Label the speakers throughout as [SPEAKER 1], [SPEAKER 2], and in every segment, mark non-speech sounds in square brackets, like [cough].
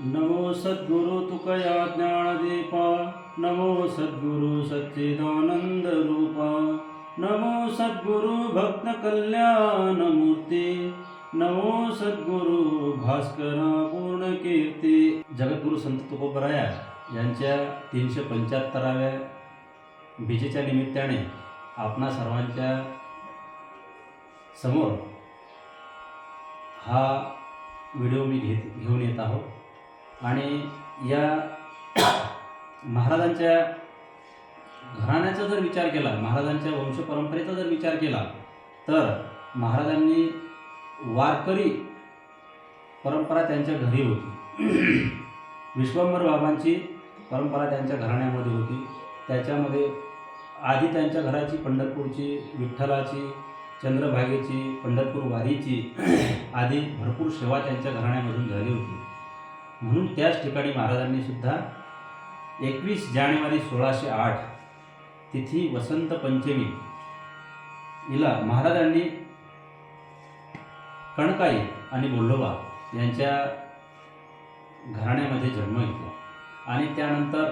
[SPEAKER 1] नमो सद्गुरु तुकया ज्ञानदीपा नमो सद्गुरु सच्चिदानंद रूपा नमो सद्गुरु भक्त कल्याण मूर्ती नमो सद्गुरु भास्करा पूर्ण कीर्ती जगद्गुरु संत तुकोबराया यांच्या तीनशे पंच्याहत्तराव्या विजेच्या निमित्ताने आपणा सर्वांच्या समोर हा व्हिडिओ मी घेत घेऊन येत आहोत. आणि या महाराजांच्या घराण्याचा जर विचार केला महाराजांच्या वंशपरंपरेचा जर विचार केला तर महाराजांनी वारकरी परंपरा त्यांच्या घरी होती. विश्वंभर बाबांची परंपरा त्यांच्या घराण्यामध्ये होती. त्याच्यामध्ये आधी त्यांच्या घराची पंढरपूरची विठ्ठलाची चंद्रभागेची पंढरपूर वारीची आधी भरपूर सेवा त्यांच्या घराण्यामधून झाली होती. म्हणून त्याच ठिकाणी महाराजांनी सुद्धा एकवीस जानेवारी सोळाशे आठ तिथी वसंत पंचमी हिला महाराजांनी कणकाई आणि बोल्लोबा यांच्या घराण्यामध्ये जन्म घेतला आणि त्यानंतर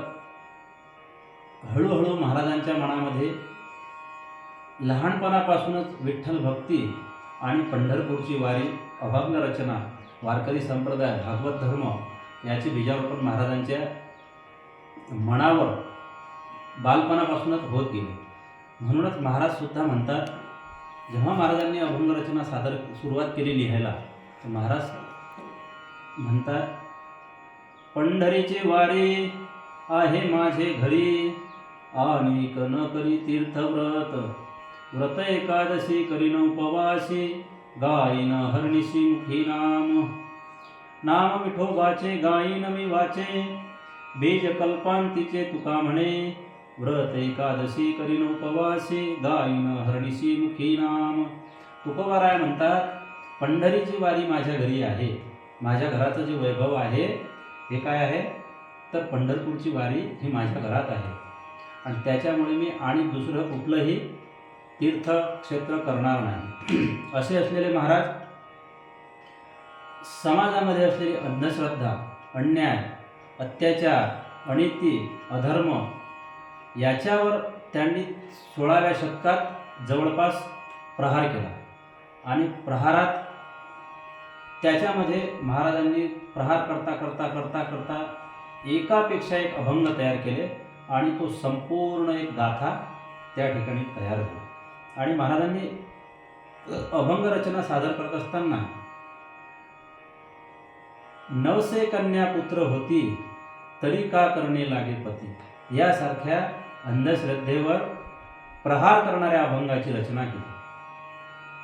[SPEAKER 1] हळूहळू महाराजांच्या मनामध्ये लहानपणापासूनच विठ्ठल भक्ती आणि पंढरपूरची वारी अभंग रचना वारकरी संप्रदाय भागवत धर्म याचे बीजारोपण महाराजांच्या मनावर बालपणापासूनच होत गेले. म्हणूनच महाराज सुद्धा म्हणतात जेव्हा महाराजांनी अभंग रचना सादर सुरुवात केली लिहायला तर महाराज म्हणतात पंढरीचे वारे आहे माझे घरी आणि न करी तीर्थव्रत व्रत एकादशी करीन उपवासी गायीन हरणीशी मुखी नाम. नाम विठोबाचे गायीन मी वाचे बीज कल्पांतीचे तुका म्हणे व्रत एकादशी करीन उपवासे गायीन हरणीशी मुखी नाम. तुकोबाराय म्हणतात पंढरीची वारी माझ्या घरी आहे. माझ्या घराचं जे वैभव आहे हे काय आहे? तर पंढरपूरची वारी ही माझ्या घरात आहे. आणि त्याच्यामुळे मी आणि दुसरं कुठलंही तीर्थक्षेत्र करणार नाही. [clears throat] असे असलेले महाराज समाजामध्ये असलेली अंधश्रद्धा अन्याय अत्याचार अनिती अधर्म याच्यावर त्यांनी सोळाव्या शतकात जवळपास प्रहार केला. आणि प्रहारात त्याच्यामध्ये महाराजांनी प्रहार करता करता करता करता एकापेक्षा एक अभंग तयार केले आणि तो संपूर्ण एक गाथा त्या ठिकाणी तयार झाला. आणि महाराजांनी अभंग रचना सादर करत असताना नवसे कन्या पुत्र होती तरी का करणे लागे पती? यासारख्या अंधश्रद्धेवर प्रहार करणाऱ्या अभंगाची रचना केली.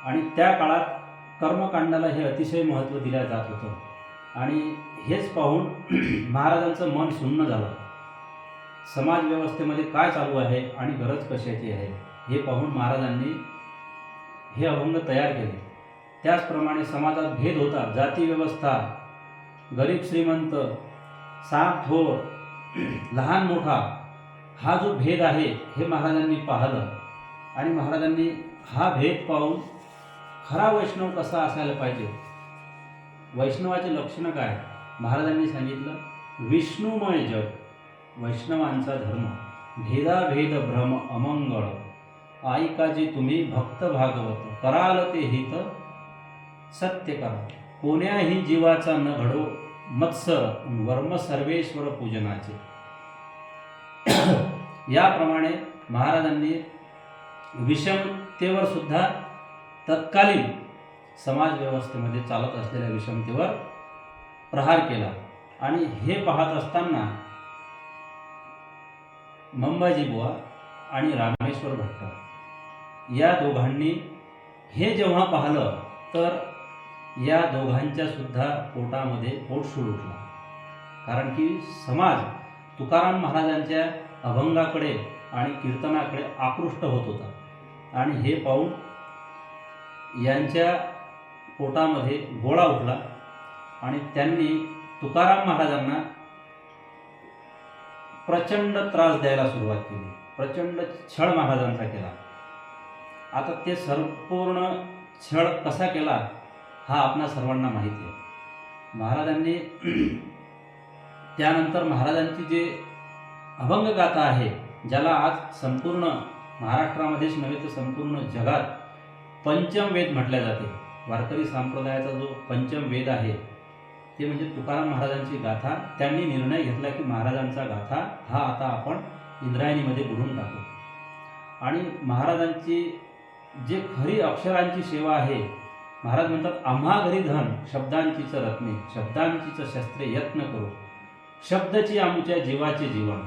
[SPEAKER 1] आणि त्या काळात कर्मकांडाला हे अतिशय महत्त्व दिल्या जात होतं. आणि हेच पाहून [clears throat] महाराजांचं मन सुन्न झालं. समाज व्यवस्थेमध्ये काय चालू आहे आणि गरज कशाची आहे हे पाहून महाराजांनी हे अभंग तयार केले. त्याचप्रमाणे समाजात भेद होता जाती व्यवस्था गरीब श्रीमंत साप थोर लहान मोठा हा जो भेद आहे हे महाराजांनी पाहिलं. आणि महाराजांनी हा भेद पाहून खरा वैष्णव कसा असायला पाहिजे? वैष्णवाचे लक्षणं काय? महाराजांनी सांगितलं विष्णुमय जग वैष्णवांचा धर्म भेदाभेद भ्रम अमंगळ ऐकाजी तुम्ही भक्त भागवत कराल ते हित सत्य करा. कोण्याही जीवाचा न घडो मत्स वर्म सर्वेश्वर पूजनाचे. याप्रमाणे महाराजांनी विषमतेवर सुद्धा तत्कालीन समाज व्यवस्थेमध्ये चालत असलेल्या विषमतेवर प्रहार केला. आणि हे पाहत असताना मंबाजी बुवा आणि रामेश्वर भट्ट या दोघांनी हे जेव्हा पाहिलं तर या दोघांच्या सुद्धा पोटामध्ये सुरू उठला कारण की समाज तुकाराम महाराजांच्या अभंगाकडे आणि कीर्तनाकडे आकृष्ट होत होता. आणि हे पाहून यांच्या पोटामध्ये गोळा उठला आणि त्यांनी तुकाराम महाराजांना प्रचंड त्रास द्यायला सुरुवात केली. प्रचंड छळ महाराजांचा केला. आता ते संपूर्ण छळ कसा केला? हा आपणा सर्वांना माहिती आहे. महाराजांनी [clears throat] त्यानंतर महाराजांची जे अभंग गाथा आहे ज्याला आज संपूर्ण महाराष्ट्रामध्येच नव्हे तर संपूर्ण जगात पंचम वेद म्हटल्या जाते. वारकरी संप्रदायाचा जो पंचम वेद आहे ते म्हणजे तुकाराम महाराजांची गाथा. त्यांनी निर्णय घेतला की महाराजांचा गाथा हा आता आपण इंद्रायणीमध्ये बुडून टाकू. आणि महाराजांची जे खरी अक्षरांची सेवा आहे महाराज म्हणतात आम्हा घरी धन शब्दांचीच रत्ने शब्दांचीच शस्त्रे यत्न करू. शब्दची आमच्या जीवाचे जीवन.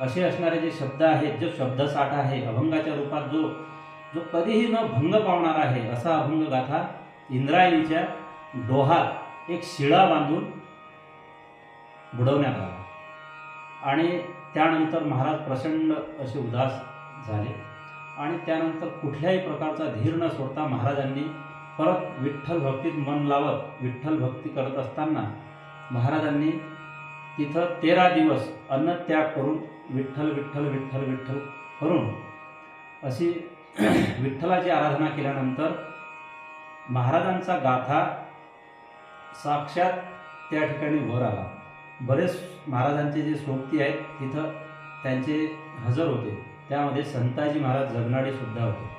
[SPEAKER 1] असे असणारे जे शब्द आहेत जो शब्दसाठा आहे अभंगाच्या रूपात जो जो कधीही न भंग पावणार आहे असा अभंग गाथा इंद्रायणीच्या डोहात एक शिळा बांधून बुडवण्यात आला. आणि त्यानंतर महाराज प्रचंड असे उदास झाले. आणि त्यानंतर कुठल्याही प्रकारचा धीर न सोडता महाराजांनी परत विठ्ठल भक्तीत मन लावत विठ्ठल भक्ती करत असताना महाराजांनी तिथं तेरा दिवस अन्नत्याग करून विठ्ठल विठ्ठल विठ्ठल विठ्ठल करून अशी [clears throat] विठ्ठलाची आराधना केल्यानंतर महाराजांचा गाथा साक्षात त्या ठिकाणी वर आला. बरेच महाराजांचे जे सोबती आहेत तिथं त्यांचे हजर होते. त्यामध्ये संताजी महाराज जगनाडे सुद्धा होते.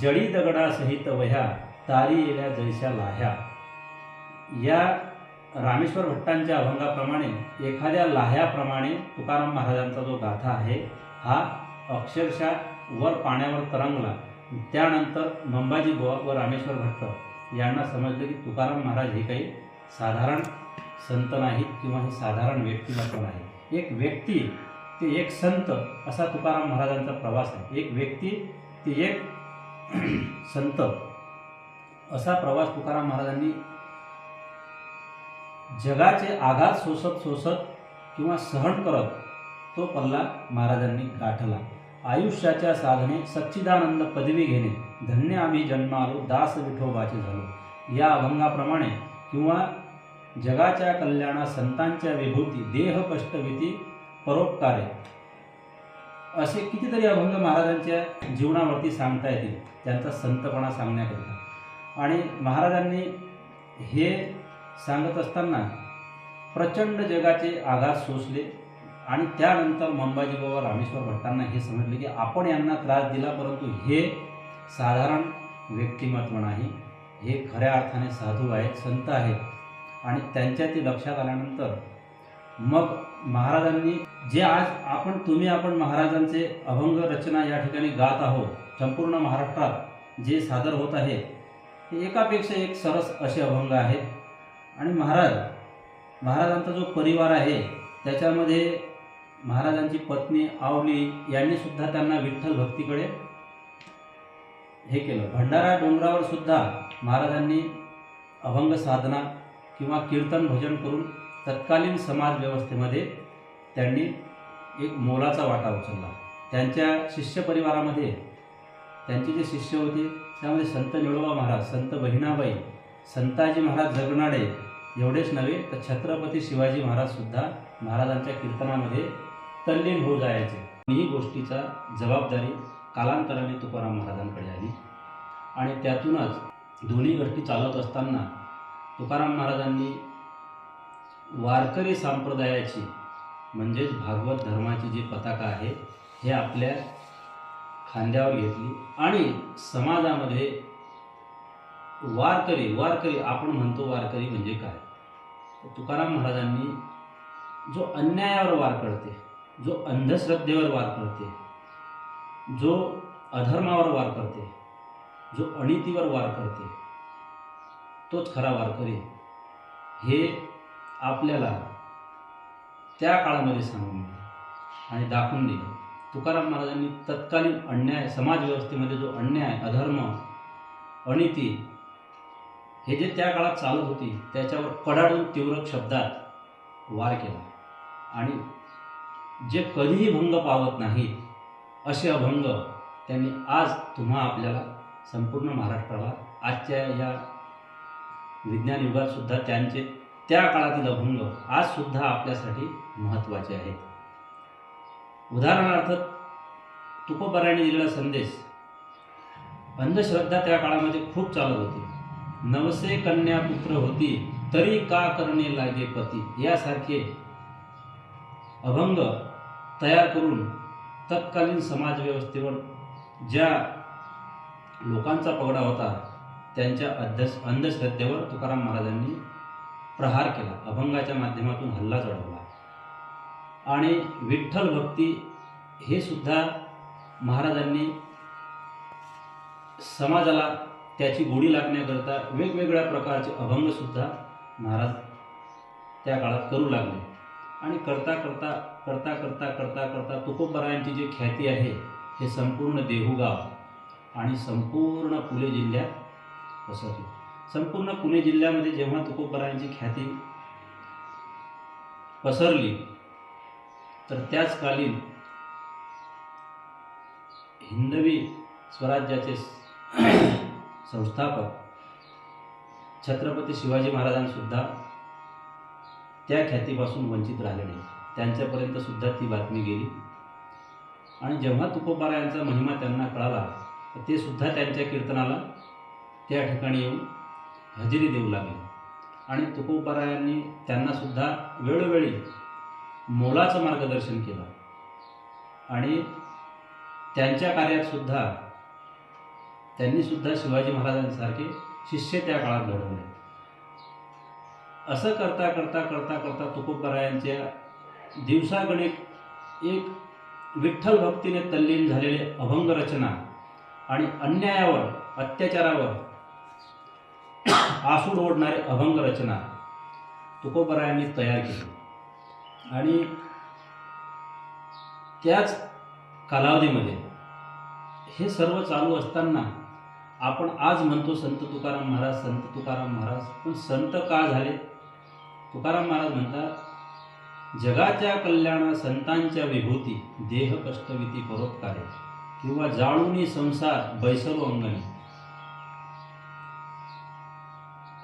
[SPEAKER 1] जडी दगडासहित वह्या तारी येल्या जैशा लाह्या. या रामेश्वर भट्टांच्या अभंगाप्रमाणे एखाद्या लाह्याप्रमाणे तुकाराम महाराजांचा जो गाथा आहे हा अक्षरशः वर पाण्यावर तरंगला. त्यानंतर मंबाजी बुवा व रामेश्वर भट्ट यांना समजलं की तुकाराम महाराज हे काही साधारण संत नाहीत किंवा हे साधारण व्यक्तिमत्व नाही. एक व्यक्ती ते एक संत असा तुकाराम महाराजांचा प्रवास आहे. एक व्यक्ती ते एक संत असा प्रवास तुकाराम महाराजांनी जगाचे आघात सोसत सोसत किंवा सहन करत तो पल्ला महाराजांनी गाठला. आयुष्याच्या साधने सच्चिदानंद पदवी घेणे धन्य आम्ही जन्मालो दास विठोबाचे झालो. या अभंगाप्रमाणे किंवा जगाच्या कल्याणा संतांच्या विभूती देह कष्टविती परोपकारे असे कितीतरी अभंग महाराजांच्या जीवनावरती सांगता येतील त्यांचा संतपणा सांगण्याकरिता. आणि महाराजांनी हे सांगत असताना प्रचंड जगाचे आघात सोसले आणि त्यानंतर मंबाजी बाबा रामेश्वर भट्टांना हे समजले की आपण यांना त्रास दिला परंतु हे साधारण व्यक्तिमत्व नाही. हे खऱ्या अर्थाने साधू आहेत संत आहेत. आणि त्यांच्या ते लक्षात आल्यानंतर मग महाराजांनी जे आज आपण तुम्ही आपण महाराजांचे अभंग रचना या ठिकाणी गात आहोत संपूर्ण महाराष्ट्रात जे सादर होत आहे ते एकापेक्षा एक सरस असे अभंग आहेत. आणि महाराज महाराजांचा जो परिवार आहे त्याच्यामध्ये महाराजांची पत्नी आवली यांनी सुद्धा त्यांना विठ्ठल भक्तीकडे हे केलं. भंडारा डोंगरावर सुद्धा महाराजांनी अभंग साधना किंवा कीर्तन भजन करून तत्कालीन समाज व्यवस्थेमध्ये त्यांनी एक मोलाचा वाटा उचलला. त्यांच्या शिष्य परिवारामध्ये त्यांचे जे शिष्य होते त्यामध्ये संत निळोबा महाराज संत बहिणाबाई संताजी महाराज जगनाडे एवढेच नव्हे तर छत्रपती शिवाजी महाराजसुद्धा महाराजांच्या कीर्तनामध्ये तल्लीन होऊ जायचे. ही गोष्टीचा जबाबदारी कालांतराने तुकाराम महाराजांकडे आली. आणि त्यातूनच दोन्ही गोष्टी चालत असताना तुकाराम महाराजांनी वारकरी संप्रदायाची म्हणजेच भागवत धर्माची जी पताका आहे हे आपल्या खांद्यावर घेतली आणि समाजामध्ये वारकरी वारकरी आपण म्हणतो वारकरी म्हणजे काय? तुकाराम महाराजांनी जो अन्यायावर वार करते जो अंधश्रद्धेवर वार करते जो अधर्मावर वार करते जो अनितीवर वार करते तोच खरा वारकरी. हे आपल्याला त्या काळामध्ये सांगून दिलं. आणि दाखवून दिलं. तुकाराम महाराजांनी तत्कालीन अन्याय समाजव्यवस्थेमध्ये जो अन्याय अधर्म अनिती हे जे त्या काळात चालत होती त्याच्यावर कडाडून तीव्र शब्दात वार केला. आणि जे कधीही भंग पावत नाहीत असे अभंग त्यांनी आज तुम्हा आपल्याला संपूर्ण महाराष्ट्राला आजच्या या विज्ञान युगात सुद्धा त्यांचे त्या काळातील अभंग आज सुद्धा आपल्यासाठी महत्त्वाचे आहेत. उदाहरणार्थ तुकोबाराने दिलेला संदेश अंधश्रद्धा त्या काळामध्ये खूप चालत होती. नवसे कन्या पुत्र होती तरी का करणे लागे पती? यासारखे अभंग तयार करून तत्कालीन समाजव्यवस्थेवर ज्या लोकांचा पगडा होता त्यांच्या अध्यस अंधश्रद्धेवर तुकाराम महाराजांनी प्रहार केला. अभंगाच्या माध्यमातून हल्ला चढवला. आणि विठ्ठल भक्ती हे सुद्धा महाराजांनी समाजाला त्याची गोडी लागण्याकरता वेगवेगळ्या प्रकारचे अभंगसुद्धा महाराज त्या काळात करू लागले. आणि करता करता करता करता करता करता तुकोबरायांची जी ख्याती आहे हे संपूर्ण देहूगाव आणि संपूर्ण पुणे जिल्ह्यात पसरली. संपूर्ण पुणे जिल्ह्यामध्ये जेव्हा तुकोबरायांची ख्याती पसरली तर त्याच कालीन हिंदवी स्वराज्याचे संस्थापक छत्रपती शिवाजी महाराजांसुद्धा त्या ख्यातीपासून वंचित राहिले नाही. त्यांच्यापर्यंत सुद्धा ती बातमी गेली. आणि जेव्हा तुकोबारा यांचा महिमा त्यांना कळाला तर ते सुद्धा त्यांच्या कीर्तनाला त्या ठिकाणी येऊन हजेरी देऊ लागले. आणि तुकोबारा त्यांनासुद्धा त्यांना सुद्धा वेळोवेळी मोलाचं मार्गदर्शन केलं. आणि त्यांच्या कार्यात सुद्धा त्यांनी सुद्धा शिवाजी महाराजांसारखे शिष्य त्या काळात घडवले. असं करता करता करता करता तुकोबरायांच्या दिवसागणिक एक विठ्ठल भक्तीने तल्लीन झालेले अभंग रचना आणि अन्यायावर अत्याचारावर आसूड ओढणारे अभंग रचना तुकोबरायांनी तयार केली. आणि त्याच कालावधीमध्ये हे सर्व चालू असताना आपण आज म्हणतो संत तुकाराम महाराज संत तुकाराम महाराज पण संत का झाले? तुकाराम महाराज म्हणतात जगाच्या कल्याणा संतांच्या विभूती देह कष्टविती परोपकारे किंवा जाणूनी संसार बैसलो अंगणी.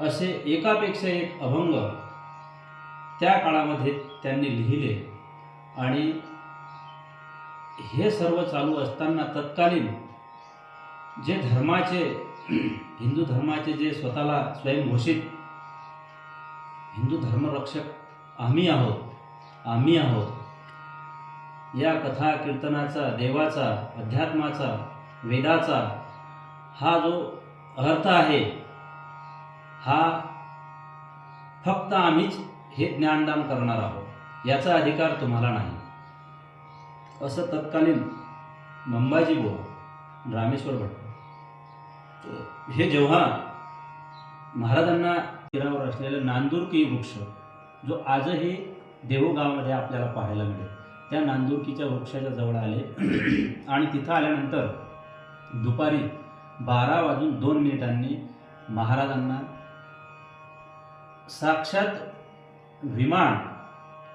[SPEAKER 1] असे एकापेक्षा एक अभंग त्या काळामध्ये त्यांनी लिहिले. आणि हे सर्व चालू असताना तत्कालीन जे धर्माचे हिंदू धर्माचे जे स्वतःला स्वयंघोषित हिंदू धर्मरक्षक आम्ही आहोत आम्ही आहोत या कथा कीर्तनाचा देवाचा अध्यात्माचा वेदाचा हा जो अर्थ आहे हा फक्त आम्हीच हे ज्ञानदान करणार आहोत. याचा अधिकार तुम्हाला नाही. असं तत्कालीन मंबाजी बुवा रामेश्वर भट हे जेव्हा महाराजांना तीरावर असलेलं नांदुरकी वृक्ष जो आजही देहू आपल्याला पाहायला मिळेल त्या नांदुरकीच्या वृक्षाच्या जवळ आले. [clears throat] आणि तिथं आल्यानंतर दुपारी बारा वाजून दोन मिनिटांनी महाराजांना साक्षात विमान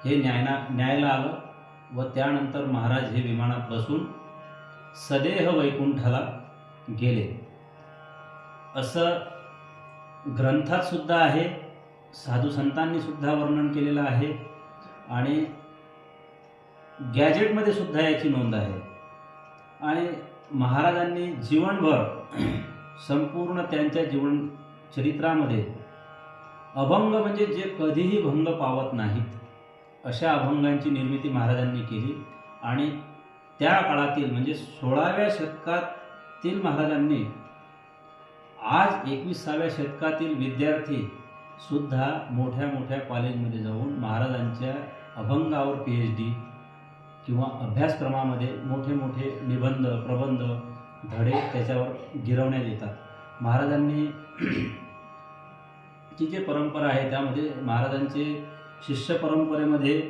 [SPEAKER 1] हे न्यायना न्यायला आलं व त्यानंतर महाराज हे विमानात बसून सदेह वैकुंठाला गेले. असं ग्रंथात सुद्धा आहे साधू संतांनी सुद्धा वर्णन केलेलं आहे आणि गॅजेटमध्ये सुद्धा याची नोंद आहे. आणि महाराजांनी जीवनभर [clears throat] संपूर्ण त्यांच्या जीवन चरित्रामध्ये अभंग म्हणजे जे कधीही भंग पावत नाहीत अशा अभंगांची निर्मिती महाराजांनी केली. आणि त्या काळातील म्हणजे सोळाव्या शतकातील महाराजांनी आज एकविसाव्या शतकातील विद्यार्थी सुद्धा मोठ्या मोठ्या कॉलेजमध्ये जाऊन महाराजांच्या अभंगावर पी एच डी किंवा अभ्यासक्रमामध्ये मोठे मोठे निबंध प्रबंध धडे त्याच्यावर गिरवण्यात येतात. महाराजांनी ची जी परंपरा आहे त्यामध्ये महाराजांचे शिष्य परंपरेमध्ये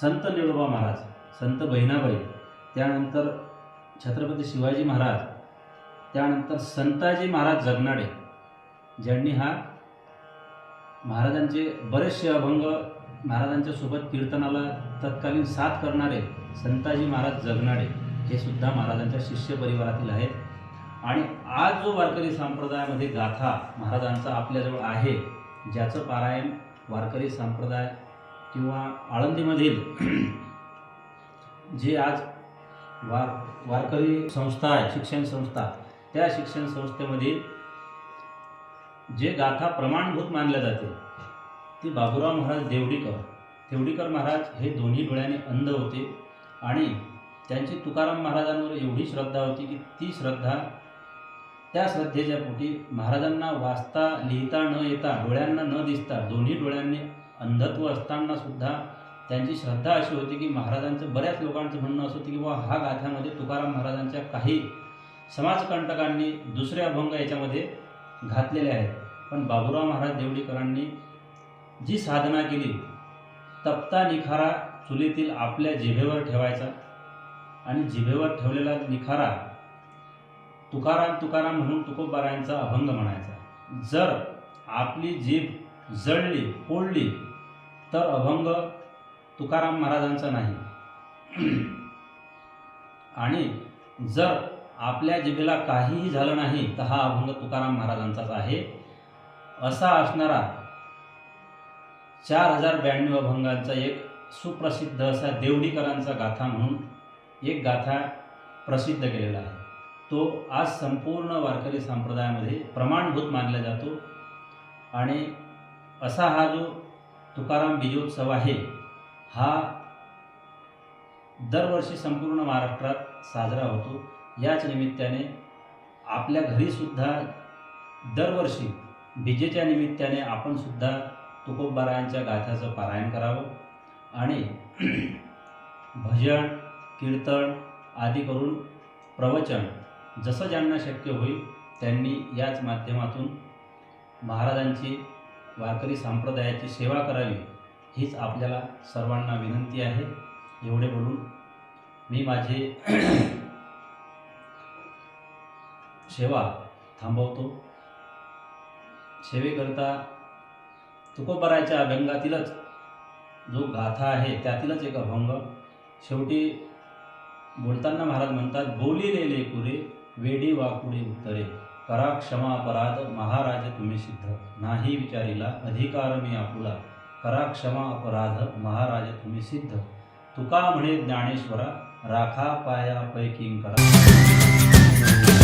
[SPEAKER 1] संत निळोबा महाराज संत बहिणाबाई त्यानंतर छत्रपती शिवाजी महाराज त्यानंतर संताजी महाराज जगनाडे ज्यांनी हा महाराजांचे बरेचसे अभंग महाराजांच्या सोबत कीर्तनाला तत्कालीन साथ करणारे संताजी महाराज जगनाडे हे सुद्धा महाराजांच्या शिष्य परिवारातील आहेत. आणि आज जो वारकरी संप्रदायामध्ये गाथा महाराजांचा आपल्याजवळ आहे ज्याचं पारायण वारकरी संप्रदाय किंवा आळंदीमधील जे आज वार वारकरी संस्था आहे शिक्षण संस्था त्या शिक्षण संस्थेमधील जे गाथा प्रमाणभूत मानल्या जाते ती बाबूराव महाराज देवडीकर देवडीकर महाराज हे दोन्ही डोळ्याने अंध होते आणि त्यांची तुकाराम महाराजांवर एवढी श्रद्धा होती की ती श्रद्धा त्या श्रद्धेच्या पोटी महाराजांना वाचता लिहिता न येता डोळ्यांना न दिसता दोन्ही डोळ्यांनी अंधत्व असताना सुद्धा त्यांची श्रद्धा अशी होती की महाराजांचं बऱ्याच लोकांचं म्हणणं असं होतं की बाबा हा गाथ्यामध्ये तुकाराम महाराजांच्या काही समाजकंटकांनी दुसरे अभंग याच्यामध्ये घातलेले आहेत. पण बाबूराव महाराज देवडीकरांनी जी साधना केली तप्ता निखारा चुलीतील आपल्या जिभेवर ठेवायचा आणि जिभेवर ठेवलेला निखारा तुकाराम तुकाराम म्हणून तुकोबारायांचा अभंग म्हणायचा. जर आपली जीभ जळली फोडली तर अभंग तुकाराम महाराजांचा नाही. [clears throat] आणि जर आपल्या जिभेला काहीही झालं नाही तर हा अभंग तुकाराम महाराजांचाच आहे. असा असणारा चार हजार ब्याण्णव अभंगांचा एक सुप्रसिद्ध असा देवडीकरांचा गाथा म्हणून एक गाथा प्रसिद्ध केलेला आहे. तो आज संपूर्ण वारकरी संप्रदायामध्ये प्रमाणभूत मानला जातो. आणि असा हा जो तुकाराम बीजोत्सव आहे हा दरवर्षी संपूर्ण महाराष्ट्रात साजरा होतो. याच निमित्ताने आपल्या घरीसुद्धा दरवर्षी विजेच्या निमित्ताने आपण सुद्धा तुकोबारायांच्या गाथ्याचं पारायण करावं. आणि [clears throat] भजन कीर्तन आदी करून प्रवचन जसं ज्यांना शक्य होईल त्यांनी याच माध्यमातून महाराजांची वारकरी संप्रदायाची सेवा करावी हीच आपल्याला सर्वांना विनंती आहे. एवढे बोलून मी माझी [clears throat] सेवा थांबवतो. सेवेकरता तुकोबराच्या अभंगातीलच जो गाथा आहे त्यातीलच एक अभंग. शेवटी बोलताना महाराज म्हणतात बोलिलेले कुरे वेडी वाकुडे उत्तरे. करा क्षमापराध महाराज तुम्ही सिद्ध. नाही विचारिला अधिकार मी आपुला. करा क्षमा अपराध महाराज तुम्ही सिद्ध. तुका म्हणे ज्ञानेश्वरा राखा पाया पैकिंग करा.